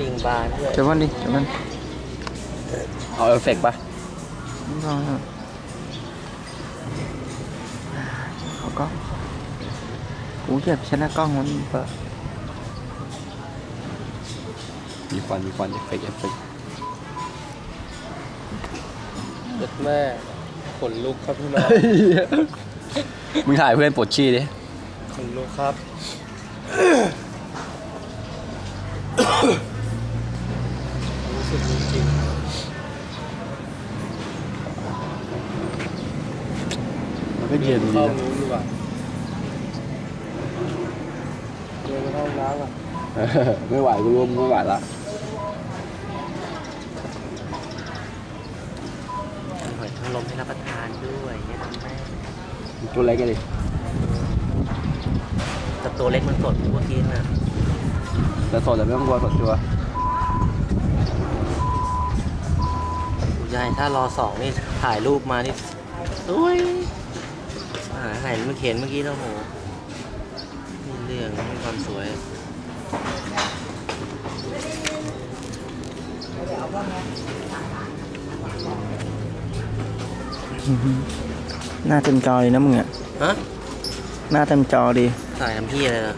ลิงบาร์ด้วยเดี๋ยววันดิเดี๋ยววันเอาเอฟเฟกต์ปะลองครับเขาก็กูเก็บชนะกล้องมันเปิดมีควันมีควันเอฟเฟกต์เอฟเฟกต์เด็ดแม่ขนลุกครับพี่น้องมึงถ่ายเพื่อนปวดชี้ดิขนลุกครับ รู้สึกจริงมันก็เย็นๆดีเข้านะนู้นดีกว่าเดินไปเข้าห้องน้ำอะเออไม่ไหวกูรู้ว่ามึงไม่ไหวละหอยทางลมให้รับประทานด้วยเนี่ยนะแม่ตัวเล็กกันดิแต่ตัวเล็กมันสดกูก็กินนะแต่สดแต่ไม่ต้องกลัวสดชัวร์ กูยายถ้ารอสองนี่ถ่ายรูปมานี่อุ้ยหาไหนไม่เขียนเมื่อกี้แล้วโหนี่เรื่องมีความสวยหน้าเต็มจอเลยนะมึงอะฮะหน้าเต็มจอดีถ่ายน้ำพี่อะไรเหรอ